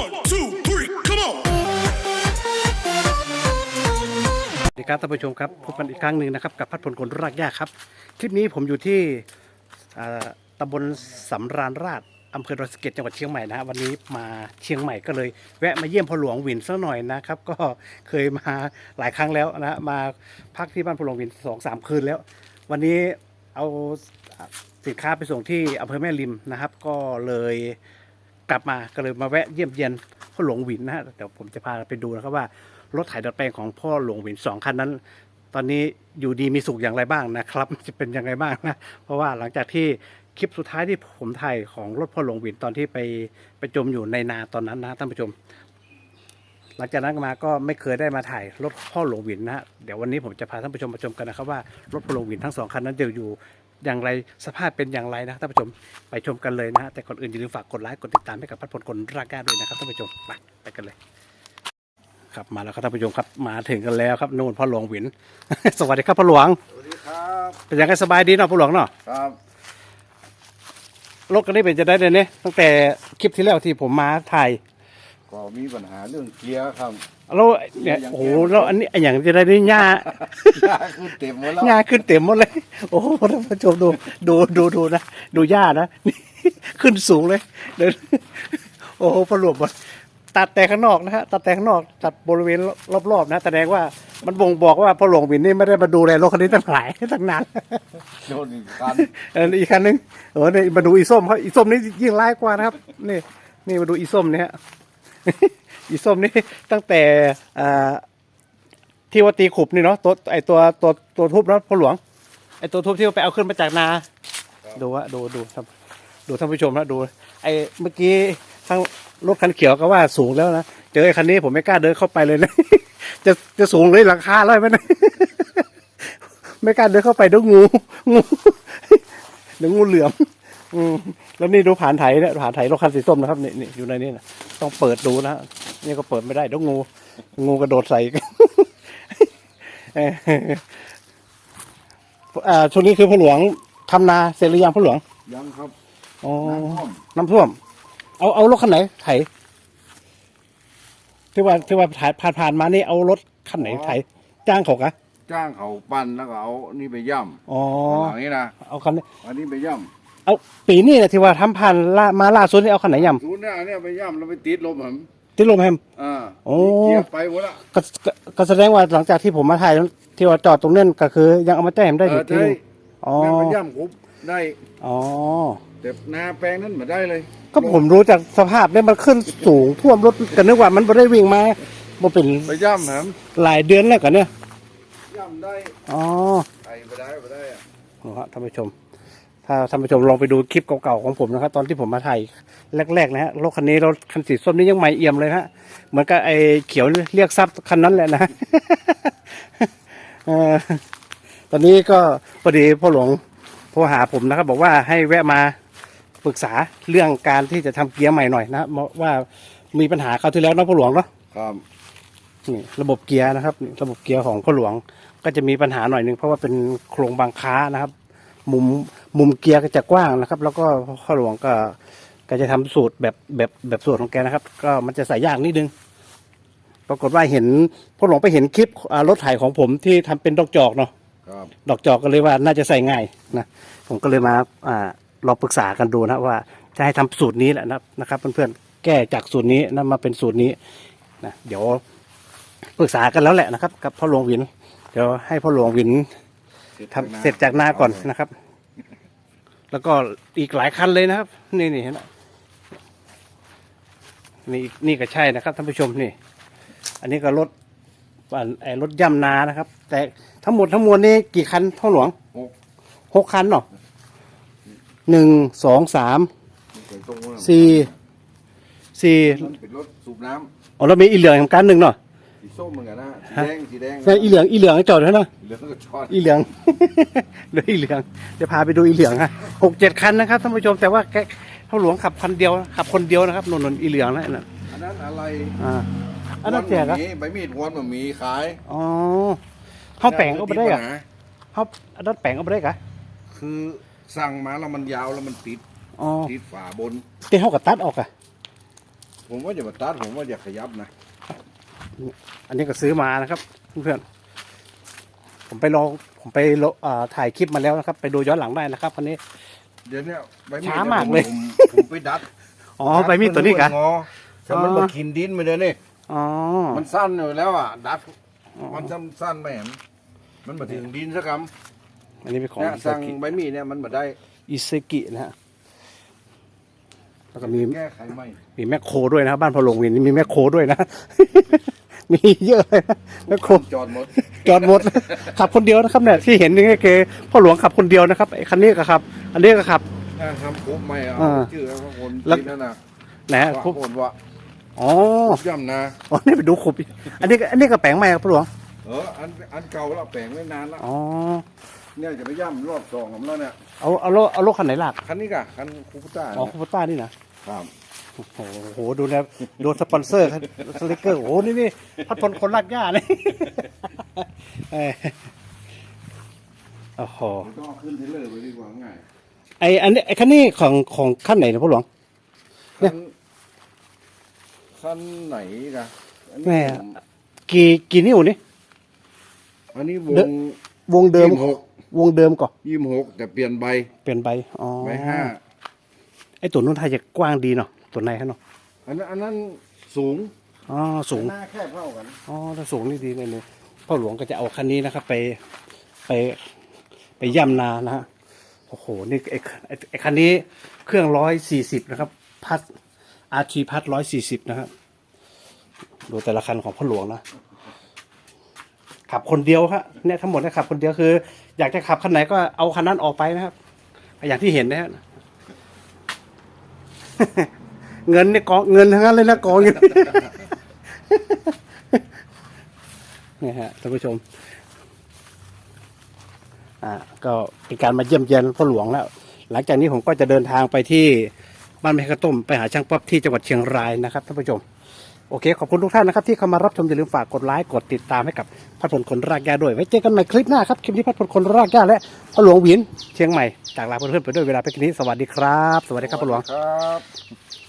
One, two, three, come on. สวัสดีครับท่านผู้ชมครับพบกันอีกครั้งหนึ่งนะครับกับพัดพลคนรากหญ้าครับ คลิปนี้ผมอยู่ที่อ่าตำบลสำราญราชอำเภอดอยสะเก็ดจังหวัดเชียงใหม่นะฮะวันนี้มาเชียงใหม่ก็เลย แวะมาเยี่ยมพ่อหลวงหวินสักหน่อยนะครับ ก็เคยมาหลายครั้งแล้วนะฮะมาพักที่บ้านพ่อหลวงหวินสองสามคืนแล้ว วันนี้เอาสินค้าไปส่งที่อำเภอแม่ริมนะครับ ก็เลย กลับมาก็เลยมาแวะเยี่ยมเยียนพ่อหลวงหวินนะฮะเดี๋ยวผมจะพาไปดูนะครับว่ารถไถดัดแปลงของพ่อหลวงหวินสองคันนั้น ตอนนี้อยู่ดีมีสุขอย่างไรบ้างนะครับ จะเป็นยังไงบ้างนะเพราะว่าหลังจากที่คลิปสุดท้ายที่ผมถ่ายของรถพ่อหลวงหวินตอนที่ไปไปจมอยู่ในนาตอนนั้นนะท่านผู้ชม หลังจากนั้นมาก็ไม่เคยได้มาถ่ายรถพ่อหลวงหวินนะเดี๋ยววันนี้ผมจะพาท่านผู้ชมมาชมกันนะครับว่ารถพ่อหลวงหวินทั้งสองคันนั้นเดี๋ยวอยู่ อย่างไรสภาพเป็นอย่างไรนะท่านผู้ชมไปชมกันเลยนะฮะแต่ก่อนอื่นอย่าลืมฝากกดไลค์กดติดตามให้กับพัดพลคนรากแก้ด้วยนะครับท่านผู้ชมไปไปกันเลยครับมาแล้วครับท่านผู้ชมครับมาถึงกันแล้วครับนู่นพ่อหลวงหวิน สวัสดีครับพ่อหลวงสวัสดีครับเป็นยังไงสบายดีเนาะพ่อหลวงเนาะครับรถกันนี้เป็นจะได้เลยเนี่ยตั้งแต่คลิปที่แล้วที่ผมมาถ่าย ก็มีปัญหาเรื่องเกียร์ครับ แล้วเนี่ยโอ้โหแล้วอันนี้อย่างจะได้นี่หญ้ายาขึ้นเต็มหมดแล้วหญ้าขึ้นเต็มหมดเลย โอ้โหท่านผู้ชมดูดูดูดูนะดูหญ้านะนี่ขึ้นสูงเลยเดินโอ้โหพ่อหลวงบอกตัดแต่ข้างนอกนะฮะตัดแต่ข้างนอกตัดบริเวณรอบๆนะแสดงว่ามันบ่งบอกว่าพ่อหลวงหวินนี่ไม่ได้มาดูแลรถคันนี้ตั้งหลายตั้งนานโดนอีกคันเอออีกคันนึงเออเนี่ยมาดูอีส้มเขาอีส้มนี่ยิ่งร้ายกว่านะครับ นี่นี่มาดูอีส้มเนี่ยฮะ อีส้มนี่ตั้งแต่อที่ว่าตีขุบนี่เนาะตัวไอตัวตัวตัวทุบเนาะพ่อหลวงไอตัวทุบที่ว่าไปเอาขึ้นมาจากนา ดูว่าดูดูดูท่านผู้ชมนะดู ไอเมื่อกี้ทางรถคันเขียวก็ว่าสูงแล้วนะเจอไอคันนี้ผมไม่กล้าเดินเข้าไปเลยนะจะจะสูงเลยหลังคาเลยไหมนะไม่กล้าเดินเข้าไปเดี๋ยงูงูเดี๋ยวงูเหลือม อืมแล้วนี่ดูผ่านไถเนี่ยผ่านไถรถคันสีส้มนะครับนี่นี่อยู่ในนี้นะต้องเปิดดูนะนี่ก็เปิดไม่ได้เดี๋ยวงู งูกระโดดใส่ เอ่ออ่าช่วงนี้คือพ่อหลวงทำนาเสร็จหรือยังพ่อหลวงยังครับอ๋อน้ำท่วมน้ำท่วม เอาเอารถคันไหนไถที่ว่าที่ว่าผ่านผ่านผ่านมานี่เอารถคันไหนไถจ้างเขากะจ้างเขาปั่นแล้วก็เอานี่ไปย่อ๋อำอย่างนี้นะเอาคันนี้ อันนี้ไปย่ เอาปีนี้นะที่ว่าทำผ่านล่ามาล่าสุดนี่เอาคันไหนย่ำศูนย์เนี่ยอันเนี้ยไปย่ำแล้วไปติดลมผมำที่ลมแฮม อ่าโอ้ เกียร์ไปหมดละก็ก็ก็แสดงว่าหลังจากที่ผมมาถ่ายที่ว่าจอดตรงนั้นก็คือ ยังเอามาแจ้งได้เออยู่อที่ใช่อ๋อแม่ไปย่ำคุบได้อ๋อ แต่นาแปลงนั้นมาได้เลยก็ผมรู้จากสภาพเนี่ยมันขึ้นสูงท่วมรถกันนึกว่ามันไม่ได้วิ่งมามันเป็นไปย่ำผมหลายเดือนแล้วกันเนี่ยย่ำได้อ๋อ ไปไปได้ไปได้อะ นะฮะท่านผู้ชม ถ้าท่านผู้ชมลองไปดูคลิปเก่าๆของผมนะครับ ตอนที่ผมมาถ่ายแรกๆนะฮะรถคันนี้รถคันสีส้มนี่ยังใหม่เอี่ยมเลยฮะเหมือนกับไอ้เขียวเรียกทรัพย์คันนั้นแหละนะเออตอนนี้ก็พอดีพ่อหลวงโทรหาผมนะครับ บอกว่าให้แวะมาปรึกษาเรื่องการที่จะทำเกียร์ใหม่หน่อยนะเพราะว่ามีปัญหาคราวที่แล้วเนาะพ่อหลวงเนาะครับนี่ระบบเกียร์นะครับนี่ระบบเกียร์ของพ่อหลวงก็จะมีปัญหาหน่อยหนึ่งเพราะว่าเป็นโครงบางค้านะครับ มุมมุมเกียร์ก็จะกว้างนะครับ แล้วก็พ่อหลวงก็ก็จะทำสูตรแบบแบบแบบสูตรของแกนะครับ ก็มันจะใส่ยากนิดนึง ปรากฏว่าเห็นพ่อหลวงไปเห็นคลิปอ่ารถไถของผมที่ทำเป็นดอกจอกเนาะครับดอกจอกก็เลยว่าน่าจะใส่ง่ายนะผมก็เลยมาอ่าลองปรึกษากันดูนะว่าจะให้ทำสูตรนี้แหละนะนะครับเพื่อนๆแก้จากสูตรนี้นะมาเป็นสูตรนี้นะเดี๋ยวปรึกษากันแล้วแหละนะครับ กับพ่อหลวงวิน เดี๋ยวให้พ่อหลวงวิน ทำเสร็จจากหน้าก่อนนะครับ แล้วก็อีกหลายคันเลยนะครับ นี่นี่เห็นไหมนี่นี่ก็ใช่นะครับท่านผู้ชมนี่ อันนี้ก็รถอ่าไอ้รถย่ำนานะครับ แต่ทั้งหมดทั้งมวลนี่กี่คันพ่อหลวงหก หกคันเนาะหนึ่งสองสามใส่ตรงนั้นสี่สี่มันเป็นรถสูบน้อ๋อแล้วมีอีเหลืองของกันหนึ่งเนาะำ สีส้มเหมือนกันนะสีฮะแดงสีแดงใช่อีเหลืองอีเหลืองจอดไว้เนาะเหลืองก็ชอดอีเหลืองเหลืออีเหลืองจะพาไปดูอีเหลืองฮะหกเจ็ดคันนะครับท่านผู้ชมแต่ว่าแกพ่อหลวงขับคันเดียวขับคนเดียวนะครับนนนอีเหลืองนะนั่นอันนั้นอะไรอ่าอันนั้นแจกอะอะใบมีดวนมันมีขายอ๋อเขาแปลงก็ไม่ได้อะปัญหาเขาอันนั้นแปลงก็ไม่ได้กะคือสั่งมาแล้วมันยาวแล้วมันติดอ๋อติดฝาบนที่เขากับตัดออกอะผมว่าอย่ามาตัดผมว่าอย่าขยับนะ อันนี้ก็ซื้อมานะครับเพื่อนๆผมไปลองผมไปลองเอ่อถ่ายคลิปมาแล้วนะครับ ไปดูย้อนหลังได้นะครับคันนี้ เดี๋ยวเนี้ยใบมีดช้ามากเลยผมผมไปดัดอ๋อไปมีดตัวนี้กันงอแต่มันอ๋อมากินดินไปเลยนี่อ๋อมันสั้นอยู่แล้วอะดัดอ๋อมันสั้นสั้นไม่เห็นมันมาถึงดินสักคอันนี้เป็นขำองเนี่ยอิเซสั่งกิใบมีดเนี่ยมันมาได้อิเซกินะฮะแล้วก็มีแก้ไขไม่มีแมคโครด้วยนะครับบ้านพอหลวงวินนี่มีแมคโครด้วยนะ มีเยอะเลยนะแมคโครจอดหมดจอดหมด ขับคนเดียวนะครับเนี่ยที่เห็นนี่ก็คือพ่อหลวงขับคนเดียวนะครับไอ้คันนี้ก็ขับ อันนี้ก็ขับถ้าทำคุบไม่เอาอ่า ชื่อแล้วก็คนแล้วจีนนั่นน่ะนะฮะว่าคุบคนว่าอ๋อย่ำนะ อ๋อนี่ไปดูขุบอีกอันนี้ก็อันนี้ก็แปลงใหม่ครับพ่อหลวงเอออันอันเก่าแล้วแปลงไว้นานแล้วอ๋อเนี่ยจะไปย่ำรอบสองของเราเนี่ยเอาเอารถเอารถคันไหนหลักคันนี้กะคันคูปต้าอ๋อเนี่ยคูปต้านี่นะครับ โอ้โหดูนะดูสปอนเซอร์ครับสลิกเกอร์โอ้โหนี่นี่พัดพลคนลากหญ้าเลยเอ้ยโอ้โหผมต้องเอาขึ้นเทรลเลอร์ไปดีกว่าง่ายไออันนี้ไอคันนี้ของของขั้นไหนนะพ่อหลวงเนี่คัยนคันไหนกะอันแม่นี้ผมกี่กี่นิ้วนี่อันนี้วเดงวงเดิมยี่สิบหกวงเดิมก่อนยี่สิบหกแต่เปลี่ยนใบ เปลี่ยนใบอ๋อใบห้าไอตัวนู้นไทยจะกว้างดีเนาะ ตัวในเขาเนาะอันนั้นอันนั้นสูงอ๋อสูงหน้าแค่เท่ากันอ๋อถ้าสูงนี่ดีเลยเลยพ่อหลวงก็จะเอาคันนี้นะครับ ไปไปไปย่ำนานะฮะโอ้โหนี่ไอไอ้ไอคันนี้เครื่องร้อยสี่สิบนะครับ พัดอาร์ทีพัดร้อยสี่สิบนะครับดูแต่ละคันของพ่อหลวงนะขับคนเดียวครับเนี่ยทั้งหมดเนี่ยขับคนเดียวคือ อยากจะขับคันไหนก็เอาคันนั้นออกไปนะครับ อย่างที่เห็นนะฮะ เงินเนี่ยกองเงินทั้งนั้นเลยนะกองอยู่ นี่ฮะท่านผู้ชม อ่า ก็เป็นการมาเยี่ยมเยียนพ่อหลวงแล้ว หลังจากนี้ผมก็จะเดินทางไปที่บ้านแม่ข้าวต้มไปหาช่างป๊อปที่จังหวัดเชียงรายนะครับท่านผู้ชมโอเค ขอบคุณทุกท่านนะครับ ที่เข้ามารับชม อย่าลืมฝากกดไลค์กดติดตามให้กับพัดผลคนรากหญ้าด้วย ไว้เจอกันใหม่คลิปหน้าครับ คลิปนี้พัดผลคนรากหญ้าและพ่อหลวงหวินเชียงใหม่จากลาเพื่อนๆไปด้วยเวลาไปคลิปนี้สวัสดีครับ สวัสดีครับพ่อหลวงครับ